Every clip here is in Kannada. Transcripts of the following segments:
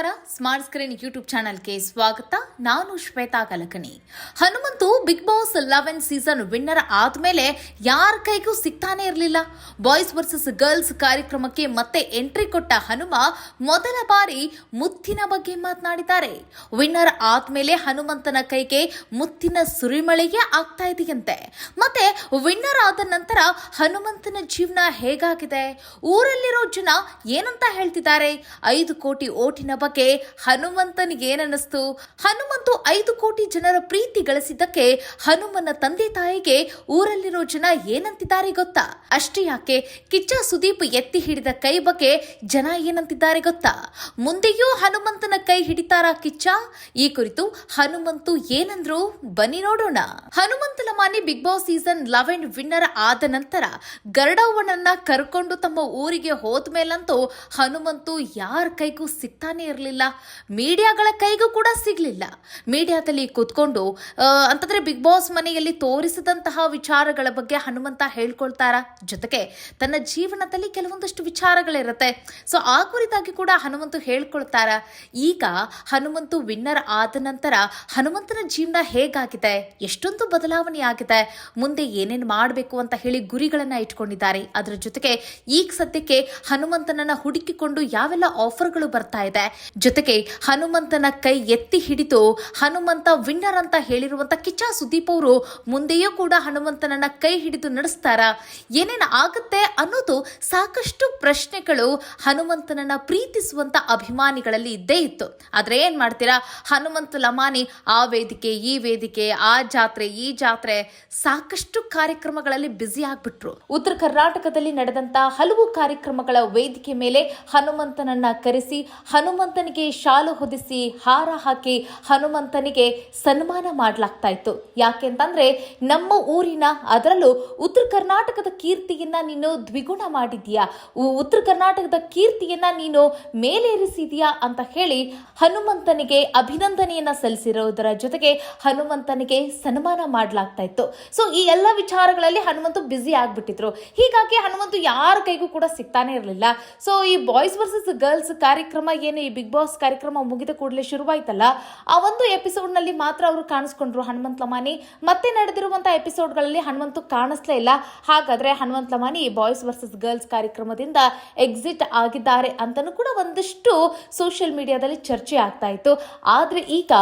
ನಮಸ್ಕಾರ. ಸ್ಮಾರ್ಟ್ ಸ್ಕ್ರೀನ್ ಯೂಟ್ಯೂಬ್ ಚಾನಲ್ಗೆ ಸ್ವಾಗತ. ನಾನು Shweta Kalakani. Hanumanthu Bigg Boss eleven season winner ಆದ್ಮೇಲೆ ಯಾರ ಕೈಗೂ ಸಿಗ್ತಾನೆ ಇರಲಿಲ್ಲ. ಬಾಯ್ಸ್ ವರ್ಸಸ್ ಗರ್ಲ್ಸ್ ಕಾರ್ಯಕ್ರಮಕ್ಕೆ ಮತ್ತೆ ಎಂಟ್ರಿ ಕೊಟ್ಟ ಹನುಮ ಮೊದಲ ಬಾರಿ ಮುತ್ತಿನ ಬಗ್ಗೆ ಮಾತನಾಡಿದ್ದಾರೆ. ವಿನ್ನರ್ ಆದ್ಮೇಲೆ ಹನುಮಂತನ ಕೈಗೆ ಮುತ್ತಿನ ಸುರಿಮಳೆಯೇ ಆಗ್ತಾ ಇದೆಯಂತೆ. ಮತ್ತೆ ವಿನ್ನರ್ ಆದ ನಂತರ ಹನುಮಂತನ ಜೀವನ ಹೇಗಾಗಿದೆ? ಊರಲ್ಲಿರೋ ಜನ ಏನಂತ ಹೇಳ್ತಿದ್ದಾರೆ? ಐದು ಕೋಟಿ ಓಟಿನ ಬಗ್ಗೆ ಹನುಮಂತನಿಗೆ ಏನನ್ನಿಸ್ತು? ಹನುಮಂತು ಐದು ಕೋಟಿ ಜನರ ಪ್ರೀತಿ ಗಳಿಸಿದ್ದಕ್ಕೆ ಹನುಮನ ತಂದೆ ತಾಯಿಗೆ ಊರಲ್ಲಿರೋ ಜನ ಏನಂತಿದ್ದಾರೆ ಗೊತ್ತಾ? ಅಷ್ಟೇ ಯಾಕೆ? ಕಿಚ್ಚ ಸುದೀಪ್ ಎತ್ತಿ ಹಿಡಿದ ಕೈ ಬಗ್ಗೆ ಜನ ಏನಂತಿದ್ದಾರೆ ಗೊತ್ತಾ? ಮುಂದೆಯೂ ಹನುಮಂತನ ಕೈ ಹಿಡಿತಾರಾ ಕಿಚ್ಚ? ಈ ಕುರಿತು ಹನುಮಂತು ಏನಂದ್ರು? ಬನ್ನಿ ನೋಡೋಣ. Hanumantha Lamani Bigg Boss season eleven winner ಆದ ನಂತರ ಗರ್ಡವ್ವನನ್ನ ಕರ್ಕೊಂಡು ತಮ್ಮ ಊರಿಗೆ ಹೋದ್ಮೇಲಂತೂ ಹನುಮಂತು ಯಾರ ಕೈಗೂ ಸಿಗ್ತಾನೆ ಇರಲಿಲ್ಲ ಮೀಡಿಯಾಗಳ ಕೈಗೂ ಕೂಡ ಸಿಗಲಿಲ್ಲ. ಮೀಡಿಯಾದಲ್ಲಿ ಕೂತ್ಕೊಂಡು ಅಂತಂದ್ರೆ ಬಿಗ್ ಬಾಸ್ ಮನೆಯಲ್ಲಿ ತೋರಿಸಿದಂತಹ ವಿಚಾರಗಳ ಬಗ್ಗೆ ಹನುಮಂತ ಹೇಳ್ಕೊಳ್ತಾರ? ಜೊತೆಗೆ ತನ್ನ ಜೀವನದಲ್ಲಿ ಕೆಲವೊಂದಷ್ಟು ವಿಚಾರಗಳಿರುತ್ತೆ. ಸೊ ಆ ಕುರಿತಾಗಿ ಕೂಡ ಹನುಮಂತು ಹೇಳ್ಕೊಳ್ತಾರ? ಈಗ ಹನುಮಂತು ವಿನ್ನರ್ ಆದ ನಂತರ ಹನುಮಂತನ ಜೀವನ ಹೇಗಾಗಿದೆ? ಎಷ್ಟೊಂದು ಬದಲಾವಣೆ ಆಗಿದೆ? ಮುಂದೆ ಏನೇನು ಮಾಡಬೇಕು ಅಂತ ಹೇಳಿ ಗುರಿಗಳನ್ನ ಇಟ್ಕೊಂಡಿದ್ದಾರೆ. ಅದರ ಜೊತೆಗೆ ಈಗ ಸದ್ಯಕ್ಕೆ ಹನುಮಂತನನ್ನ ಹುಡುಕಿಕೊಂಡು ಯಾವೆಲ್ಲ ಆಫರ್ಗಳು ಬರ್ತಾ ಇದೆ? ಜೊತೆಗೆ ಹನುಮಂತನ ಕೈ ಎತ್ತಿ ಹಿಡಿದು ಹನುಮಂತ ವಿನ್ನರ್ ಅಂತ ಹೇಳಿರುವಂತ ಕಿಚ್ಚ ಸುದೀಪ್ ಅವರು ಮುಂದೆಯೂ ಕೂಡ ಹನುಮಂತನನ್ನ ಕೈ ಹಿಡಿದು ನಡೆಸ್ತಾರ? ಏನೇನು ಆಗುತ್ತೆ ಅನ್ನೋದು ಸಾಕಷ್ಟು ಪ್ರಶ್ನೆಗಳು ಹನುಮಂತನನ್ನ ಪ್ರೀತಿಸುವಂತ ಅಭಿಮಾನಿಗಳಲ್ಲಿ ಇದ್ದೇ ಇತ್ತು. ಆದ್ರೆ ಏನ್ ಮಾಡ್ತೀರಾ? ಹನುಮಂತ ಲಮಾನಿ, ಆ ವೇದಿಕೆ, ಈ ವೇದಿಕೆ, ಆ ಜಾತ್ರೆ, ಈ ಜಾತ್ರೆ ಸಾಕಷ್ಟು ಕಾರ್ಯಕ್ರಮಗಳಲ್ಲಿ ಬ್ಯುಸಿ ಆಗ್ಬಿಟ್ರು. ಉತ್ತರ ಕರ್ನಾಟಕದಲ್ಲಿ ನಡೆದಂತ ಹಲವು ಕಾರ್ಯಕ್ರಮಗಳ ವೇದಿಕೆ ಮೇಲೆ ಹನುಮಂತನನ್ನ ಕರೆಸಿ ಹನುಮಂತನಿಗೆ ಶಾಲು ಹೊದಿಸಿ ಹಾರ ಹಾಕಿ ಹನುಮಂತನಿಗೆ ಸನ್ಮಾನ ಮಾಡಲಾಗ್ತಾ ಇತ್ತು ಯಾಕೆಂತಂದ್ರೆ ನಮ್ಮ ಊರಿನ ಅದರಲ್ಲೂ ಉತ್ತರ ಕರ್ನಾಟಕದ ಕೀರ್ತಿಯನ್ನ ನೀನು ದ್ವಿಗುಣ ಮಾಡಿದ್ಯಾ ಉತ್ತರ ಕರ್ನಾಟಕದ ಕೀರ್ತಿಯನ್ನ ನೀನು ಮೇಲೇರಿಸಿದ್ಯಾ ಅಂತ ಹೇಳಿ ಹನುಮಂತನಿಗೆ ಅಭಿನಂದನೆಯನ್ನ ಸಲ್ಲಿಸಿರೋದರ ಜೊತೆಗೆ ಹನುಮಂತನಿಗೆ ಸನ್ಮಾನ ಮಾಡಲಾಗ್ತಾ ಇತ್ತು ಸೊ, ಈ ಎಲ್ಲ ವಿಚಾರಗಳಲ್ಲಿ ಹನುಮಂತ ಬ್ಯುಸಿ ಆಗ್ಬಿಟ್ಟಿದ್ರು. ಹೀಗಾಗಿ ಹನುಮಂತ ಯಾರ ಕೈಗೂ ಕೂಡ ಸಿಗ್ತಾನೆ ಇರಲಿಲ್ಲ. ಸೊ, ಈ ಬಾಯ್ಸ್ ವರ್ಸಸ್ ಗರ್ಲ್ಸ್ ಕಾರ್ಯಕ್ರಮ ಏನು ಬಿಗ್ ಬಾಸ್ ಕಾರ್ಯಕ್ರಮ ಮುಗಿದ ಕೂಡಲೇ ಶುರುವಾಯ್ತಲ್ಲ, ಆ ಒಂದು ಎಪಿಸೋಡ್ನಲ್ಲಿ ಮಾತ್ರ ಅವರು ಕಾಣಿಸ್ಕೊಂಡ್ರು ಹನುಮಂತ್ ಲಮಾನಿ. ಮತ್ತೆ ನಡೆದಿರುವಂತಹ ಎಪಿಸೋಡ್ಗಳಲ್ಲಿ ಹನುಮಂತು ಕಾಣಿಸ್ಲೇ ಇಲ್ಲ. ಹಾಗಾದ್ರೆ Hanumanth Lamani boys versus girls ಕಾರ್ಯಕ್ರಮದಿಂದ ಎಕ್ಸಿಟ್ ಆಗಿದ್ದಾರೆ ಅಂತಲೂ ಕೂಡ ಒಂದಿಷ್ಟು ಸೋಷಿಯಲ್ ಮೀಡಿಯಾದಲ್ಲಿ ಚರ್ಚೆ ಆಗ್ತಾ ಇತ್ತು. ಆದ್ರೆ ಈಗ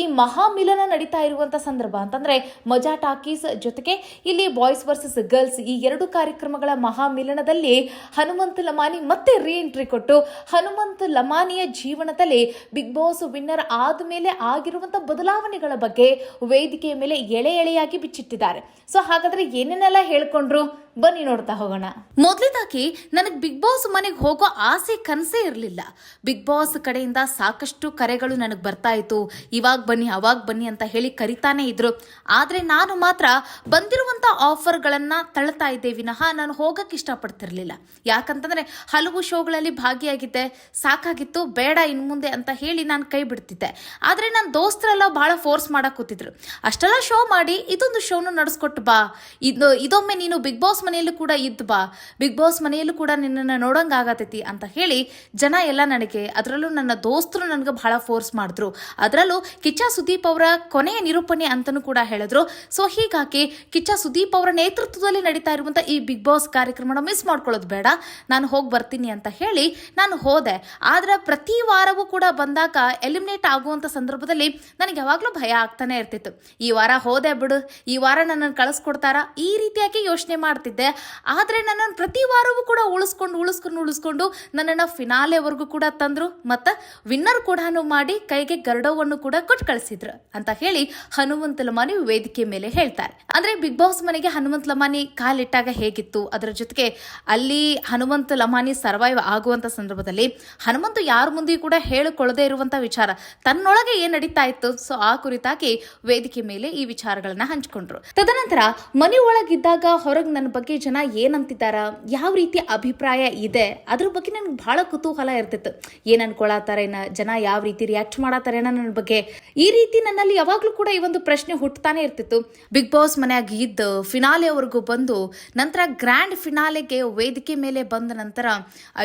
ಈ ಮಹಾಮಿಲನ ನಡೀತಾ ಇರುವಂತ ಸಂದರ್ಭ ಅಂತಂದ್ರೆ ಮಜಾ ಟಾಕೀಸ್ ಜೊತೆಗೆ ಇಲ್ಲಿ ಬಾಯ್ಸ್ ವರ್ಸಸ್ ಗರ್ಲ್ಸ್ ಈ ಎರಡು ಕಾರ್ಯಕ್ರಮಗಳ ಮಹಾಮಿಲನದಲ್ಲಿ ಹನುಮಂತ ಲಮಾನಿ ಮತ್ತೆ ರೀ ಎಂಟ್ರಿ ಕೊಟ್ಟು ಹನುಮಂತ ಲಮಾನಿಯ ಜೀವನದಲ್ಲಿ ಬಿಗ್ ಬಾಸ್ ವಿನ್ನರ್ ಆದ್ಮೇಲೆ ಆಗಿರುವಂತ ಬದಲಾವಣೆಗಳ ಬಗ್ಗೆ ವೇದಿಕೆಯ ಮೇಲೆ ಎಳೆ ಎಳೆಯಾಗಿ ಬಿಚ್ಚಿಟ್ಟಿದ್ದಾರೆ. ಸೊ ಹಾಗಾದ್ರೆ ಏನೇನೆಲ್ಲ ಹೇಳ್ಕೊಂಡ್ರು? ಬನ್ನಿ ನೋಡ್ತಾ ಹೋಗೋಣ. ಮೊದಲಿದಾಗಿ ನನಗೆ ಬಿಗ್ ಬಾಸ್ ಮನೆಗೆ ಹೋಗೋ ಆಸೆ ಕನಸೇ ಇರಲಿಲ್ಲ. ಬಿಗ್ ಬಾಸ್ ಕಡೆಯಿಂದ ಸಾಕಷ್ಟು ಕರೆಗಳು ನನಗೆ ಬರ್ತಾ ಇತ್ತು. ಇವಾಗ ಬನ್ನಿ, ಅವಾಗ ಬನ್ನಿ ಅಂತ ಹೇಳಿ ಕರಿತಾನೆ ಇದ್ರು. ಆದರೆ ನಾನು ಮಾತ್ರ ಬಂದಿರುವಂಥ ಆಫರ್ಗಳನ್ನ ತಳ್ತಾ ಇದ್ದೆ ವಿನಃ ನಾನು ಹೋಗಕ್ಕೆ ಇಷ್ಟಪಡ್ತಿರ್ಲಿಲ್ಲ. ಯಾಕಂತಂದ್ರೆ ಹಲವು ಶೋಗಳಲ್ಲಿ ಭಾಗಿಯಾಗಿದ್ದೆ. ಸಾಕಾಗಿತ್ತು, ಬೇಡ. ಇನ್ನು ಮುಂದೆ ಅಂತ ಹೇಳಿ ನಾನು ಕೈ ಬಿಡ್ತಿದ್ದೆ. ಆದರೆ ನನ್ನ ದೋಸ್ತರೆಲ್ಲ ಬಹಳ ಫೋರ್ಸ್ ಮಾಡಕ್ಕೆ ಕೂತಿದ್ರು. ಅಷ್ಟೆಲ್ಲ ಶೋ ಮಾಡಿ ಇದೊಂದು ಶೋನು ನಡೆಸ್ಕೊಟ್ಟು ಬಾ. ಇದು, ಇದೊಮ್ಮೆ ನೀನು ಬಿಗ್ ಬಾಸ್ ಮನೆಯಲ್ಲೂ ಕೂಡ ಇದ್ದು ಬಾ. ಬಿಗ್ ಬಾಸ್ ಮನೆಯಲ್ಲೂ ಕೂಡ ನಿನ್ನನ್ನು ನೋಡಂಗ ಆಗತೈತಿ ಅಂತ ಹೇಳಿ ಜನ ಎಲ್ಲ ನನಗೆ, ಅದರಲ್ಲೂ ನನ್ನ ದೋಸ್ತರು ನನಗೆ ಬಹಳ ಫೋರ್ಸ್ ಮಾಡಿದ್ರು. ಅದರಲ್ಲೂ ಕಿಚ್ಚ ಸುದೀಪ್ ಅವರ ಕೊನೆಯ ನಿರೂಪಣೆ ಅಂತಲೂ ಕೂಡ ಹೇಳಿದ್ರು. ಸೊ ಹೀಗಾಗಿ ಕಿಚ್ಚ ಸುದೀಪ್ ಅವರ ನೇತೃತ್ವದಲ್ಲಿ ನಡೀತಾ ಇರುವಂಥ ಈ ಬಿಗ್ ಬಾಸ್ ಕಾರ್ಯಕ್ರಮನ ಮಿಸ್ ಮಾಡ್ಕೊಳ್ಳೋದು ಬೇಡ. ನಾನು ಹೋಗಿ ಬರ್ತೀನಿ ಅಂತ ಹೇಳಿ ನಾನು ಹೋದೆ. ಆದ್ರೆ ಪ್ರತಿ ವಾರವೂ ಕೂಡ ಬಂದಾಗ ಎಲಿಮಿನೇಟ್ ಆಗುವಂಥ ಸಂದರ್ಭದಲ್ಲಿ ನನಗೆ ಯಾವಾಗಲೂ ಭಯ ಆಗ್ತಾನೆ ಇರ್ತಿತ್ತು. ಈ ವಾರ ಹೋದೆ ಬಿಡು, ಈ ವಾರ ನನ್ನನ್ನು ಕಳಿಸ್ಕೊಡ್ತಾರ? ಈ ರೀತಿಯಾಗಿ ಯೋಚನೆ ಮಾಡ್ತಿದ್ದೆ. ಆದರೆ ನನ್ನನ್ನು ಪ್ರತಿ ವಾರವೂ ಕೂಡ ಉಳಿಸ್ಕೊಂಡು ಉಳಿಸ್ಕೊಂಡು ಉಳಿಸ್ಕೊಂಡು ನನ್ನನ್ನು ಫಿನಾಲೆವರೆಗೂ ಕೂಡ ತಂದ್ರು. ಮತ್ತು ವಿನ್ನರ್ ಕೂಡ ಮಾಡಿ ಕೈಗೆ ಗರ್ಡವನ್ನು ಕೂಡ ಕೊಟ್ಟು ಕಳಿಸಿದ್ರು ಅಂತ ಹೇಳಿ ಹನುಮಂತ ಲಮಾನಿ ವೇದಿಕೆ ಮೇಲೆ ಹೇಳ್ತಾರೆ. ಅಂದ್ರೆ ಬಿಗ್ ಬಾಸ್ ಮನೆಗೆ ಹನುಮಂತ ಲಮಾನಿ ಕಾಲಿಟ್ಟಾಗ ಹೇಗಿತ್ತು? ಅದರ ಜೊತೆಗೆ ಅಲ್ಲಿ ಹನುಮಂತ ಲಮಾನಿ ಸರ್ವೈವ್ ಆಗುವಂತ ಸಂದರ್ಭದಲ್ಲಿ ಹನುಮಂತ ಯಾರ ಕೂಡ ಹೇಳಿಕೊಳ್ಳದೆ ಇರುವಂತ ವಿಚಾರ. ತನ್ನೊಳಗೆ ಏನ್ ನಡೀತಾ ಇತ್ತು? ಸೊ ಆ ಕುರಿತಾಗಿ ವೇದಿಕೆ ಮೇಲೆ ಈ ವಿಚಾರಗಳನ್ನ ಹಂಚಿಕೊಂಡ್ರು. ತದನಂತರ ಮನೆ ಒಳಗಿದ್ದಾಗ ಹೊರಗೆ ನನ್ನ ಬಗ್ಗೆ ಜನ ಏನಂತಿದ್ದಾರ? ಯಾವ ರೀತಿ ಅಭಿಪ್ರಾಯ ಇದೆ? ಅದ್ರ ಬಗ್ಗೆ ನನಗೆ ಬಹಳ ಕುತೂಹಲ ಇರ್ತಿತ್ತು. ಏನ್ ಅನ್ಕೊಳತಾರೇನ ಜನ ಯಾವ ರೀತಿ ರಿಯಾಕ್ಟ್ ಮಾಡತ್ತಾರೇನ ನನ್ನ ಬಗ್ಗೆ? ಈ ರೀತಿ ನನ್ನಲ್ಲಿ ಯಾವಾಗ್ಲೂ ಕೂಡ ಈ ಒಂದು ಪ್ರಶ್ನೆ ಹುಟ್ಟತಾನೆ ಇರ್ತಿತ್ತು. ಬಿಗ್ ಬಾಸ್ ಮನೆಯಾಗಿ ಇದ್ದು ಫಿನಾಲೆವರೆಗೂ ಬಂದು ನಂತರ ಗ್ರ್ಯಾಂಡ್ ಫಿನಾಲೆಗೆ ವೇದಿಕೆ ಮೇಲೆ ಬಂದ ನಂತರ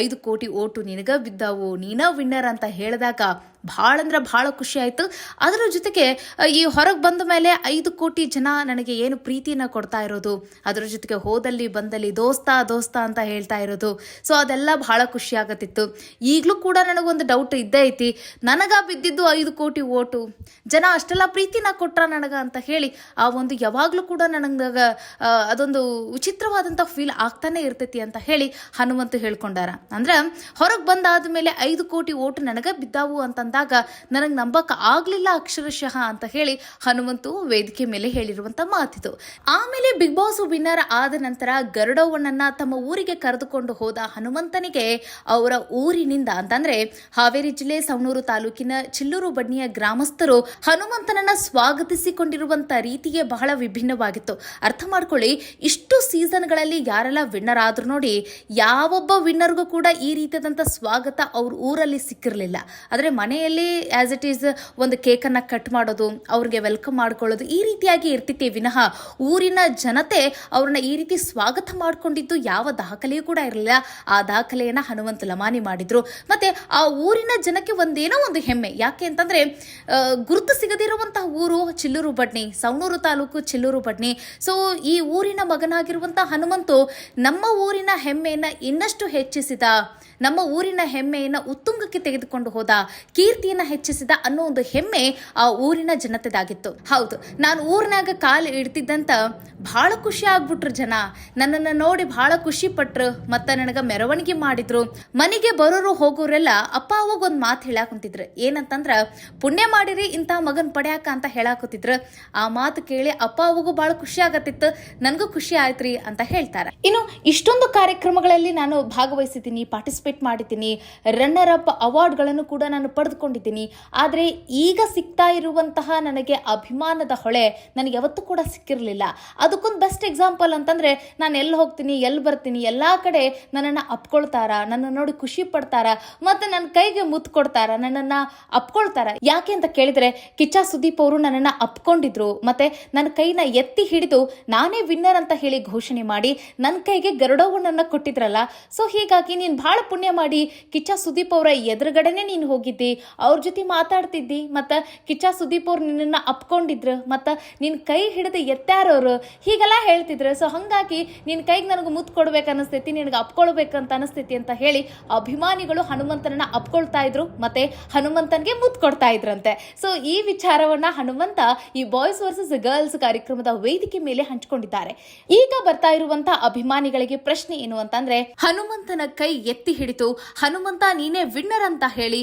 ಐದು ಕೋಟಿ ಓಟು ನಿನಗ ಬಿದ್ದಾವು. ನೀನ ವಿನ್ನರ್ ಅಂತ ಹೇಳಿದಾಗ ಭಾಳ ಅಂದ್ರೆ ಭಾಳ ಖುಷಿ ಆಯಿತು. ಅದರ ಜೊತೆಗೆ ಈ ಹೊರಗೆ ಬಂದ ಮೇಲೆ ಐದು ಕೋಟಿ ಜನ ನನಗೆ ಏನು ಪ್ರೀತಿನ ಕೊಡ್ತಾ ಇರೋದು, ಅದರ ಜೊತೆಗೆ ಹೋದಲ್ಲಿ ಬಂದಲ್ಲಿ ದೋಸ್ತ ದೋಸ್ತ ಅಂತ ಹೇಳ್ತಾ ಇರೋದು. ಸೊ ಅದೆಲ್ಲ ಭಾಳ ಖುಷಿ ಆಗತ್ತಿತ್ತು. ಈಗಲೂ ಕೂಡ ನನಗೊಂದು ಡೌಟ್ ಇದ್ದೇ ಐತಿ. ನನಗ ಬಿದ್ದಿದ್ದು ಐದು ಕೋಟಿ ಓಟು. ಜನ ಅಷ್ಟೆಲ್ಲ ಪ್ರೀತಿನ ಕೊಟ್ರ ನನಗ ಅಂತ ಹೇಳಿ, ಆ ಒಂದು ಯಾವಾಗಲೂ ಕೂಡ ನನಗೆ ಅದೊಂದು ವಿಚಿತ್ರವಾದಂಥ ಫೀಲ್ ಆಗ್ತಾನೆ ಇರ್ತೈತಿ ಅಂತ ಹೇಳಿ ಹನುಮಂತ ಹೇಳ್ಕೊಂಡಾರ. ಅಂದ್ರೆ, ಹೊರಗೆ ಬಂದಾದ ಮೇಲೆ ಐದು ಕೋಟಿ ಓಟು ನನಗೆ ಬಿದ್ದಾವು ಅಂತಂದಾಗ ನನಗೆ ನಂಬಕ್ಕೆ ಆಗ್ಲಿಲ್ಲ ಅಕ್ಷರಶಃ ಅಂತ ಹೇಳಿ ಹನುಮಂತು ವೇದಿಕೆ ಮೇಲೆ ಹೇಳಿರುವಂತ ಮಾತಿದು. ಆಮೇಲೆ ಬಿಗ್ ಬಾಸ್ ವಿನ್ನರ್ ಆದ ನಂತರ ಗರುಡವಣ್ಣನ ತಮ್ಮ ಊರಿಗೆ ಕರೆದುಕೊಂಡು ಹೋದ ಹನುಮಂತನಿಗೆ ಅವರ ಊರಿನಿಂದ ಅಂತಂದ್ರೆ ಹಾವೇರಿ ಜಿಲ್ಲೆ ಸವಣೂರು ತಾಲೂಕಿನ ಚಿಲ್ಲೂರು ಬಡ್ನಿಯ ಗ್ರಾಮಸ್ಥರು ಹನುಮಂತನನ್ನ ಸ್ವಾಗತಿಸಿಕೊಂಡಿರುವಂತ ರೀತಿಗೆ ಬಹಳ ವಿಭಿನ್ನವಾಗಿತ್ತು. ಅರ್ಥ ಮಾಡ್ಕೊಳ್ಳಿ, ಇಷ್ಟು ಸೀಸನ್ಗಳಲ್ಲಿ ಯಾರೆಲ್ಲ ವಿನ್ನರ್ ಆದ್ರೂ ನೋಡಿ ಯಾವೊಬ್ಬ ವಿನ್ನರ್ಗೂ ಕೂಡ ಈ ರೀತಿಯಾದಂಥ ಸ್ವಾಗತ ಅವ್ರ ಊರಲ್ಲಿ ಸಿಕ್ಕಿರಲಿಲ್ಲ. ಆದರೆ ಮನೆಯಲ್ಲಿ ಆಸ್ ಇಟ್ ಈಸ್ ಒಂದು ಕೇಕನ್ನು ಕಟ್ ಮಾಡೋದು, ಅವ್ರಿಗೆ ವೆಲ್ಕಮ್ ಮಾಡ್ಕೊಳ್ಳೋದು, ಈ ರೀತಿಯಾಗಿ ಇರ್ತಿತ್ತೆ. ವಿನಃ ಊರಿನ ಜನತೆ ಅವ್ರನ್ನ ಈ ರೀತಿ ಸ್ವಾಗತ ಮಾಡ್ಕೊಂಡಿದ್ದು ಯಾವ ದಾಖಲೆಯೂ ಕೂಡ ಇರಲಿಲ್ಲ. ಆ ದಾಖಲೆಯನ್ನ ಹನುಮಂತ ಲಮಾನಿ ಮಾಡಿದ್ರು. ಮತ್ತೆ ಆ ಊರಿನ ಜನಕ್ಕೆ ಒಂದೇನೋ ಒಂದು ಹೆಮ್ಮೆ. ಯಾಕೆ ಅಂತಂದ್ರೆ ಗುರುತು ಸಿಗದಿರುವಂತಹ ಊರು ಚಿಲ್ಲೂರು ಬಡ್ನಿ, ಸವಣೂರು ತಾಲೂಕು ಚಿಲ್ಲೂರು ಬಡ್ನಿ. ಸೊ ಈ ಊರಿನ ಮಗನಾಗಿರುವಂಥ ಹನುಮಂತು ನಮ್ಮ ಊರಿನ ಹೆಮ್ಮೆಯನ್ನ ಇನ್ನಷ್ಟು ಹೆಚ್ಚಿಸಿದ, ನಮ್ಮ ಊರಿನ ಹೆಮ್ಮೆಯನ್ನು ಉತ್ತುಂಗಕ್ಕೆ ತೆಗೆದುಕೊಂಡು ಹೋದ ಕೀರ್ತಿಯನ್ನ ಹೆಚ್ಚಿಸಿದ ಅನ್ನೋ ಒಂದು ಹೆಮ್ಮೆ ಆ ಊರಿನ ಜನತೆದಾಗಿತ್ತು. ಹೌದು, ನಾನು ಊರಿನಾಗ ಕಾಲು ಇಡ್ತಿದ್ದಂತ ಬಹಳ ಖುಷಿ ಆಗ್ಬಿಟ್ರು ಜನ. ನನ್ನನ್ನು ನೋಡಿ ಬಹಳ ಖುಷಿ ಪಟ್ರು, ಮತ್ತ ನನಗ ಮೆರವಣಿಗೆ ಮಾಡಿದ್ರು. ಮನೆಗೆ ಬರೋರು ಹೋಗೋರೆಲ್ಲ ಅಪ್ಪ ಅವಾಗ ಒಂದು ಮಾತು ಹೇಳಾಕುಂತಿದ್ರು ಏನಂತಂದ್ರ, ಪುಣ್ಯ ಮಾಡಿರಿ, ಇಂಥ ಮಗನ್ ಪಡ್ಯಾಕ ಅಂತ ಹೇಳಾಕುತ್ತಿದ್ರು ಆ ಮಾತು ಕೇಳಿ ಅಪ್ಪ ಅವಾಗೂ ಬಹಳ ಖುಷಿ ಆಗತ್ತಿತ್ತು. ನನಗೂ ಖುಷಿ ಆಯ್ತ್ರಿ ಅಂತ ಹೇಳ್ತಾರೆ. ಇನ್ನು ಇಷ್ಟೊಂದು ಕಾರ್ಯಕ್ರಮಗಳಲ್ಲಿ ನಾನು ಭಾಗವಹಿಸಿದ್ದೀನಿ, ಪಾರ್ಟಿಸಿಪೇಟ್ ಮಾಡಿದ್ದೀನಿ. ರನ್ನರ್ ಅಪ್ ಅವಾರ್ಡ್ಗಳನ್ನು ಕೂಡ ನಾನು ಪಡೆದುಕೊಂಡಿದ್ದೀನಿ ಆದರೆ ಈಗ ಸಿಗ್ತಾ ಇರುವಂತಹ ನನಗೆ ಅಭಿಮಾನದ ಹೊಳೆ ನನಗೆ ಯಾವತ್ತೂ ಕೂಡ ಸಿಕ್ಕಿರಲಿಲ್ಲ. ಅದಕ್ಕೊಂದು ಬೆಸ್ಟ್ ಎಕ್ಸಾಂಪಲ್ ಅಂತಂದರೆ ನಾನು ಎಲ್ಲಿ ಹೋಗ್ತೀನಿ ಎಲ್ಲಿ ಬರ್ತೀನಿ, ಎಲ್ಲ ಕಡೆ ನನ್ನನ್ನು ಅಪ್ಕೊಳ್ತಾರ, ನನ್ನ ನೋಡಿ ಖುಷಿ ಪಡ್ತಾರ, ಮತ್ತು ನನ್ನ ಕೈಗೆ ಮುತ್ತು ಕೊಡ್ತಾರ, ನನ್ನನ್ನು ಅಪ್ಕೊಳ್ತಾರ. ಯಾಕೆ ಅಂತ ಕೇಳಿದರೆ ಕಿಚ್ಚ ಸುದೀಪ್ ಅವರು ನನ್ನನ್ನು ಅಪ್ಕೊಂಡಿದ್ರು, ಮತ್ತು ನನ್ನ ಕೈನ ಎತ್ತಿ ಹಿಡಿದು ನಾನೇ ವಿನ್ನರ್ ಅಂತ ಹೇಳಿ ಘೋಷಣೆ ಮಾಡಿ ನನ್ನ ಕೈಗೆ ಗರುಡವನ್ನ ಕೊಟ್ಟಿದ್ರಲ್ಲ. ಸೊ ಹೀಗಾಗಿ ನೀನು ಭಾಳ ಪುಣ್ಯ ಮಾಡಿ ಕಿಚ್ಚ ಸುದೀಪ್ ಅವರ ಎದುರುಗಡೆನೆ ನೀನು ಹೋಗಿದ್ದಿ. ಅವ್ರ ಜೊತೆ ಮಾತಾಡ್ತಿದ್ದಿ, ಮತ್ತು ಕಿಚ್ಚ ಸುದೀಪ್ ಅವ್ರು ನಿನ್ನನ್ನ ಅಪ್ಕೊಂಡಿದ್ರು, ಮತ್ತು ನಿನ್ನ ಕೈ ಹಿಡಿದು ಎತ್ತಾರೋರು ಹೀಗೆಲ್ಲ ಹೇಳ್ತಿದ್ರು. ಸೊ ಹಾಗಾಗಿ ನಿನ್ನ ಕೈಗೆ ನನಗೆ ಮುತ್ತು ಕೊಡ್ಬೇಕು ಅನಿಸ್ತೈತಿ, ನಿನಗೆ ಅಪ್ಕೊಳ್ಬೇಕಂತ ಅನಿಸ್ತೈತಿ ಅಂತ ಹೇಳಿ ಅಭಿಮಾನಿಗಳು ಹನುಮಂತನನ್ನ ಅಪ್ಕೊಳ್ತಾ ಇದ್ರು, ಮತ್ತೆ ಹನುಮಂತನಿಗೆ ಮುತ್ತು ಕೊಡ್ತಾ ಇದ್ರಂತೆ. ಸೊ ಈ ವಿಚಾರವನ್ನ ಹನುಮಂತ ಈ ಬಾಯ್ಸ್ ವರ್ಸಸ್ ಗರ್ಲ್ಸ್ ಕಾರ್ಯಕ್ರಮದ ವೇದಿಕೆ ಮೇಲೆ ಹಂಚಿಕೊಂಡಿದ್ದಾರೆ. ಈಗ ಬರ್ತಾ ಇರುವಂತ ಅಭಿಮಾನಿಗಳಿಗೆ ಪ್ರಶ್ನೆ ಏನು ಅಂತಂದ್ರೆ, ಹನುಮಂತನ ಕೈ ಎತ್ತಿ ಹಿಡಿತು, ಹನುಮಂತ ನೀನೇ ವಿನ್ನರ್ ಅಂತ ಹೇಳಿ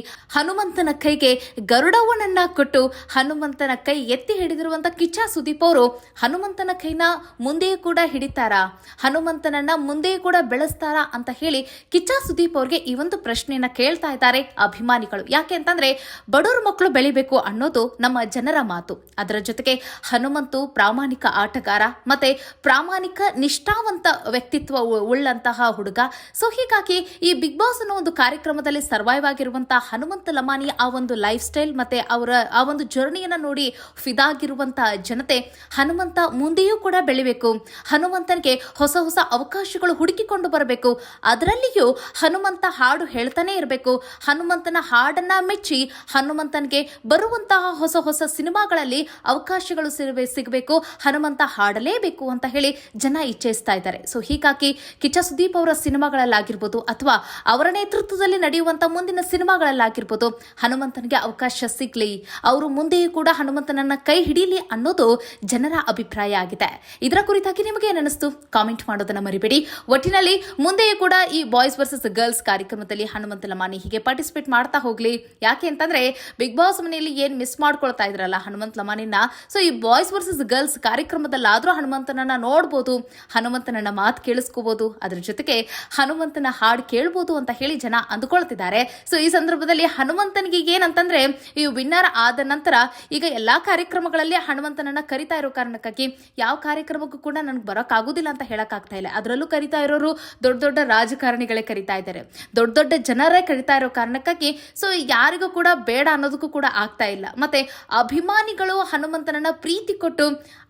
ಹನುಮಂತನ ಕೈಗೆ ಗರುಡವನನ್ನ ಕೊಟ್ಟು ಹನುಮಂತನ ಕೈ ಎತ್ತಿ ಹಿಡಿದಿರುವಂತ ಕಿಚ್ಚ ಸುದೀಪ್ ಅವರು ಹನುಮಂತನ ಕೈನ ಮುಂದೆಯೂ ಕೂಡ ಹಿಡಿತಾರಾ? ಹನುಮಂತನನ್ನ ಮುಂದೆಯೂ ಕೂಡ ಬೆಳೆಸ್ತಾರಾ ಅಂತ ಹೇಳಿ ಕಿಚ್ಚ ಸುದೀಪ್ ಅವ್ರಿಗೆ ಈ ಒಂದು ಪ್ರಶ್ನೆಯನ್ನ ಕೇಳ್ತಾ ಇದ್ದಾರೆ ಅಭಿಮಾನಿಗಳು. ಯಾಕೆ ಅಂತಂದ್ರೆ ಬಡವ್ರ ಮಕ್ಕಳು ಬೆಳಿಬೇಕು ಅನ್ನೋದು ನಮ್ಮ ಜನರ ಮಾತು. ಅದರ ಜೊತೆಗೆ ಹನುಮಂತು ಪ್ರಾಮಾಣಿಕ ಆಟಗಾರ ಮತ್ತೆ ಪ್ರಾಮಾಣಿಕ ನಿಷ್ಠಾವಂತ ವ್ಯಕ್ತಿತ್ವ ಉಳ್ಳಂತಹ ಹುಡುಗ. ಸೊ ಹೀಗಾಗಿ ಈ ಬಿಗ್ ಬಾಸ್ ಅನ್ನೋ ಒಂದು ಕಾರ್ಯಕ್ರಮದಲ್ಲಿ ಸರ್ವೈವ್ ಆಗಿರುವಂತಹ ಹನುಮಂತ ಲಮಾನಿ ಆ ಒಂದು ಲೈಫ್ ಸ್ಟೈಲ್ ಮತ್ತೆ ಅವರ ಆ ಒಂದು ಜರ್ನಿಯನ್ನ ನೋಡಿ ಫಿದಾಗಿರುವಂತ ಜನತೆ ಹನುಮಂತ ಮುಂದೆಯೂ ಕೂಡ ಬೆಳಿಬೇಕು. ಹನುಮಂತನಿಗೆ ಹೊಸ ಹೊಸ ಅವಕಾಶಗಳು ಹುಡುಕಿಕೊಂಡು ಬರಬೇಕು. ಅದರಲ್ಲಿಯೂ ಹನುಮಂತ ಹಾಡು ಹೇಳ್ತಾನೆ ಇರಬೇಕು. ಹನುಮಂತನ ಹಾಡನ್ನ ಮೆಚ್ಚಿ ಹನುಮಂತನಿಗೆ ಬರುವಂತಹ ಹೊಸ ಹೊಸ ಸಿನಿಮಾಗಳಲ್ಲಿ ಅವಕಾಶಗಳು ಸಿಗಬೇಕು. ಹನುಮಂತ ಹಾಡಲೇಬೇಕು ಅಂತ ಹೇಳಿ ಜನ ಇಚ್ಛಿಸ್ತಾ ಇದ್ದಾರೆ. ಸೊ, ಹೀಗಾಗಿ ಕಿಚ್ಚ ಸುದೀಪ್ ಅವರ ಸಿನಿಮಾಗಳಲ್ಲಾಗಿರ್ಬೋದು ಅಥವಾ ಅವರ ನೇತೃತ್ವದಲ್ಲಿ ನಡೆಯುವಂತಹ ಮುಂದಿನ ಸಿನಿಮಾಗಳಲ್ಲಾಗಿರ್ಬೋದು ಹನುಮಂತನಿಗೆ ಅವಕಾಶ ಸಿಗ್ಲಿ. ಅವರು ಮುಂದೆಯೂ ಕೂಡ ಹನುಮಂತನನ್ನ ಕೈ ಹಿಡಿಯಲಿ ಅನ್ನೋದು ಜನರ ಅಭಿಪ್ರಾಯ ಆಗಿದೆ. ಇದರ ಕುರಿತಾಗಿ ನಿಮಗೆ ಏನಿಸ್ತು? ಕಾಮೆಂಟ್ ಮಾಡೋದನ್ನ ಮರಿಬೇಡಿ. ಒಟ್ಟಿನಲ್ಲಿ ಮುಂದೆಯೂ ಕೂಡ ಈ ಬಾಯ್ಸ್ ವರ್ಸಸ್ ಗರ್ಲ್ಸ್ ಕಾರ್ಯಕ್ರಮದಲ್ಲಿ ಹನುಮಂತ ಲಮಾನಿ ಹೀಗೆ ಪಾರ್ಟಿಸಿಪೇಟ್ ಮಾಡ್ತಾ ಹೋಗ್ಲಿ. ಯಾಕೆ ಅಂತಂದ್ರೆ ಬಿಗ್ ಬಾಸ್ ಮನೆಯಲ್ಲಿ ಏನ್ ಮಿಸ್ ಮಾಡ್ಕೊಳ್ತಾ ಇದ್ರಲ್ಲ ಹನುಮಂತ ಲಮಾನಿನ ಸೊ ಈ ಬಾಯ್ಸ್ ವರ್ಸಸ್ ಗರ್ಲ್ಸ್ ಕಾರ್ಯಕ್ರಮದಲ್ಲಾದ್ರೂ ಹನುಮಂತನನ್ನ ನೋಡ್ಬೋದು. ಹನುಮಂತನನ್ನ ಮಾತು ಕೇಳಿಸ್ಕೋಬಹುದು ಅದ್ರ ಜೊತೆಗೆ ಹನುಮಂತನ ಹಾಡು ಕೇಳ್ಬೋದು ಅಂತ ಹೇಳಿ ಜನ ಅಂದುಕೊಳ್ತಿದ್ದಾರೆ. ಸೊ ಈ ಸಂದರ್ಭದಲ್ಲಿ ಹನುಮಂತ ಹನುಮಂತನಿಗೆ ಈಗ ಏನಂತಂದ್ರೆ ಈ ವಿನ್ನರ್ ಆದ ನಂತರ ಈಗ ಎಲ್ಲಾ ಕಾರ್ಯಕ್ರಮಗಳಲ್ಲಿ ಹನುಮಂತನನ್ನ ಕರಿತಾ ಇರೋ ಕಾರಣಕ್ಕಾಗಿ ಯಾವ ಕಾರ್ಯಕ್ರಮಕ್ಕೂ ಕೂಡ ನನಗೆ ಆಗುದಿಲ್ಲ ಅಂತ ಹೇಳಕ್ಕಾಗ್ತಾ ಇಲ್ಲ. ಅದರಲ್ಲೂ ಕರಿತಾ ಇರೋರು ದೊಡ್ಡ ದೊಡ್ಡ ರಾಜಕಾರಣಿಗಳೇ ಕರಿತಾ ಇದ್ದಾರೆ. ದೊಡ್ಡ ದೊಡ್ಡ ಜನರೇ ಕರಿತಾ ಇರೋ ಕಾರಣಕ್ಕಾಗಿ ಸೊ ಯಾರಿಗೂ ಕೂಡ ಬೇಡ ಅನ್ನೋದಕ್ಕೂ ಕೂಡ ಆಗ್ತಾ ಇಲ್ಲ. ಮತ್ತೆ ಅಭಿಮಾನಿಗಳು ಹನುಮಂತನನ್ನ ಪ್ರೀತಿ ಕೊಟ್ಟು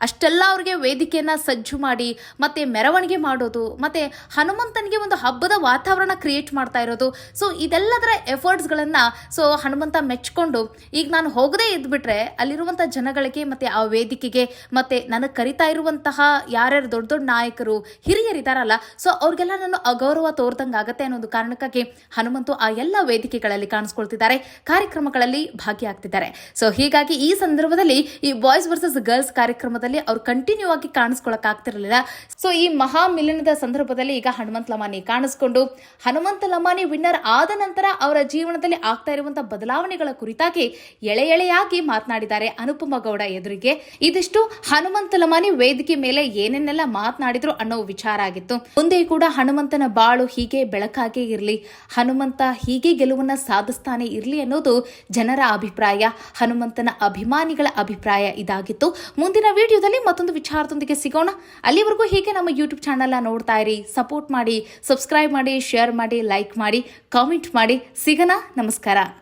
ಅಷ್ಟೆಲ್ಲ ಅವ್ರಿಗೆ ವೇದಿಕೆಯನ್ನ ಸಜ್ಜು ಮಾಡಿ, ಮತ್ತೆ ಮೆರವಣಿಗೆ ಮಾಡೋದು, ಮತ್ತೆ ಹನುಮಂತನಿಗೆ ಒಂದು ಹಬ್ಬದ ವಾತಾವರಣ ಕ್ರಿಯೇಟ್ ಮಾಡ್ತಾ ಇರೋದು. ಸೊ ಇದೆಲ್ಲದರ ಎಫರ್ಟ್ಸ್ಗಳನ್ನು ಸೊ ಹನುಮಂತ ಮೆಚ್ಕೊಂಡು ಈಗ ನಾನು ಹೋಗದೇ ಇದ್ಬಿಟ್ರೆ ಅಲ್ಲಿರುವಂಥ ಜನಗಳಿಗೆ ಮತ್ತೆ ಆ ವೇದಿಕೆಗೆ ಮತ್ತೆ ನನಗೆ ಕರಿತಾ ಇರುವಂತಹ ಯಾರ್ಯಾರು ದೊಡ್ಡ ದೊಡ್ಡ ನಾಯಕರು ಹಿರಿಯರಿದಾರಲ್ಲ ಸೊ ಅವ್ರಿಗೆಲ್ಲ ನಾನು ಅಗೌರವ ತೋರ್ದಂಗೆ ಆಗತ್ತೆ ಅನ್ನೋದು ಕಾರಣಕ್ಕಾಗಿ ಹನುಮಂತು ಆ ಎಲ್ಲ ವೇದಿಕೆಗಳಲ್ಲಿ ಕಾಣಿಸ್ಕೊಳ್ತಿದ್ದಾರೆ, ಕಾರ್ಯಕ್ರಮಗಳಲ್ಲಿ ಭಾಗಿಯಾಗ್ತಿದ್ದಾರೆ. ಸೊ ಹೀಗಾಗಿ ಈ ಸಂದರ್ಭದಲ್ಲಿ ಈ ಬಾಯ್ಸ್ ವರ್ಸಸ್ ಗರ್ಲ್ಸ್ ಕಾರ್ಯಕ್ರಮದಲ್ಲಿ ಅವ್ರು ಕಂಟಿನ್ಯೂ ಆಗಿ ಕಾಣಿಸ್ಕೊಳಕ್ ಆಗ್ತಿರಲಿಲ್ಲ. ಸೊ ಈ ಮಹಾ ಮಿಲನದ ಸಂದರ್ಭದಲ್ಲಿ ಈಗ ಹನುಮಂತ ಲಮಾನಿ ಕಾಣಿಸ್ಕೊಂಡು, ಹನುಮಂತ ಲಮಾನಿ ವಿನ್ನರ್ ಆದ ನಂತರ ಅವರ ಜೀವನದಲ್ಲಿ ಆಗ್ತಾ ಇರುವಂತಹ ಬದಲಾವಣೆಗಳ ಕುರಿತಾಗಿ ಎಳೆ ಎಳೆಯಾಗಿ ಮಾತನಾಡಿದ್ದಾರೆ ಅನುಪಮ ಗೌಡ ಎದುರಿಗೆ. ಇದಿಷ್ಟು ಹನುಮಂತ ಲಮಾನಿ ವೇದಿಕೆ ಮೇಲೆ ಏನೇನೆಲ್ಲ ಮಾತನಾಡಿದ್ರು ಅನ್ನೋ ವಿಚಾರ ಆಗಿತ್ತು. ಮುಂದೆ ಕೂಡ ಹನುಮಂತನ ಬಾಳು ಹೀಗೆ ಬೆಳಕಾಗೇ ಇರಲಿ, ಹನುಮಂತ ಹೀಗೆ ಗೆಲುವನ್ನ ಸಾಧಿಸ್ತಾನೆ ಇರಲಿ ಅನ್ನೋದು ಜನರ ಅಭಿಪ್ರಾಯ, ಹನುಮಂತನ ಅಭಿಮಾನಿಗಳ ಅಭಿಪ್ರಾಯ ಇದಾಗಿತ್ತು. ಮುಂದಿನ ವಿಡಿಯೋದಲ್ಲಿ ಮತ್ತೊಂದು ವಿಚಾರದೊಂದಿಗೆ ಸಿಗೋಣ. ಅಲ್ಲಿವರೆಗೂ ಹೀಗೆ ನಮ್ಮ ಯೂಟ್ಯೂಬ್ ಚಾನಲ್ನ ನೋಡ್ತಾ ಇರಿ. ಸಪೋರ್ಟ್ ಮಾಡಿ ಸಬ್ಸ್ಕ್ರೈಬ್ ಮಾಡಿ ಶೇರ್ ಮಾಡಿ ಲೈಕ್ ಮಾಡಿ ಕಾಮೆಂಟ್ ಮಾಡಿ. ಸಿಗೋಣ. ನಮಸ್ಕಾರ.